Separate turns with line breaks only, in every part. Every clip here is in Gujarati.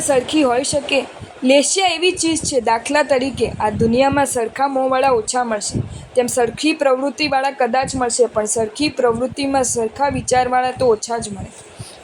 લેશિયા સરખી હોઈ શકે. લેશિયા એવી ચીજ છે, દાખલા તરીકે, આ દુનિયામાં સરખા મોંવાળા ઓછા મળશે. તેમ સરખી પ્રવૃત્તિવાળા કદાચ મળશે, પણ સરખી પ્રવૃત્તિમાં સરખા વિચારવાળા તો ઓછા જ મળે.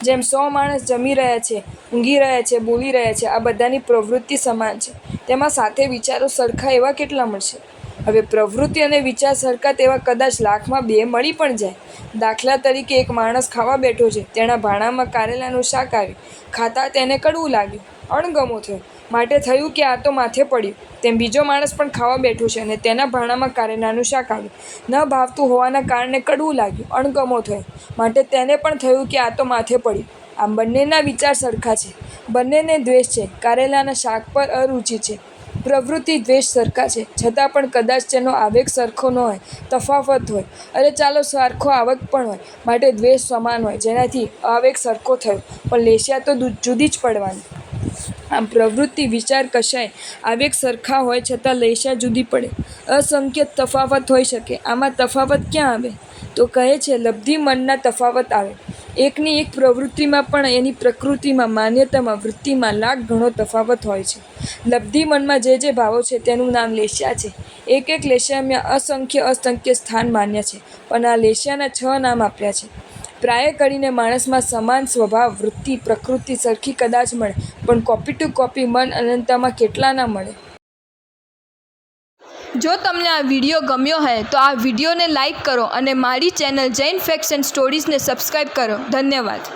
જેમ સો માણસ જમી રહ્યા છે, ઊંઘી રહ્યા છે, બોલી રહ્યા છે, આ બધાની પ્રવૃત્તિ સમાન છે. તેમાં સાથે વિચારો સરખા એવા કેટલા મળશે? હવે પ્રવૃત્તિ અને વિચાર સરખા તેવા કદાચ લાખમાં બે મળી પણ જાય. દાખલા તરીકે એક માણસ ખાવા બેઠો છે, તેના ભાણામાં કારેલાનું શાક આવ્યું. ખાતા તેને કડવું લાગ્યું. અણગમો થયો. માટે થયું કે આ તો માથે પડ્યું. તેમ બીજો માણસ પણ ખાવા બેઠો છે અને તેના ભાણામાં કારેલાનું શાક આવ્યું. ન ભાવતું હોવાના કારણે કડવું લાગ્યું. અણગમો થયો. માટે તેને પણ થયું કે આ તો માથે પડ્યું. આમ બંનેના વિચાર સરખા છે. બંનેને દ્વેષ છે. કારેલાના શાક પર અરુચિ છે. પ્રવૃત્તિ દ્વેષ સરખા છે. છતાં પણ કદાચ તેનો આવેગ સરખો ન હોય, તફાવત હોય, અરે ચાલો સરખો આવક પણ હોય, માટે દ્વેષ સમાન હોય, જેનાથી આવેગ સરખો થયો. પણ લેશિયા તો જુદી જ પડવાની. આમ પ્રવૃત્તિ, વિચાર કશાય, આવેગ સરખા હોય છતાં લેશા જુદી પડે. અસંખ્ય તફાવત હોઈ શકે. આમાં તફાવત ક્યાં આવે? તો કહે છે, લબ્ધિ મનના તફાવત આવે. એકની એક પ્રવૃત્તિમાં પણ એની પ્રકૃતિમાં, માન્યતામાં, વૃત્તિમાં લાખ ઘણો તફાવત હોય છે. લબ્ધિ મનમાં જે જે ભાવો છે તેનું નામ લેશિયા છે. એક એક લેશિયામાં અસંખ્ય અસંખ્ય સ્થાન માન્ય છે, પણ આ લેશિયાના છ નામ આપ્યા છે. પ્રાય કરીને માણસમાં સમાન સ્વભાવ, વૃત્તિ, પ્રકૃતિ સરખી કદાચ મળે, પણ કોપી ટુ કોપી મન અનંતમાં કેટલા ના મળે?
જો તમને આ વીડિયો ગમ્યો હોય તો આ વિડીયોને લાઇક કરો અને મારી ચેનલ જૈન ફેક્ટ્સ એન્ડ સ્ટોરીઝને સબસ્ક્રાઈબ કરો. ધન્યવાદ.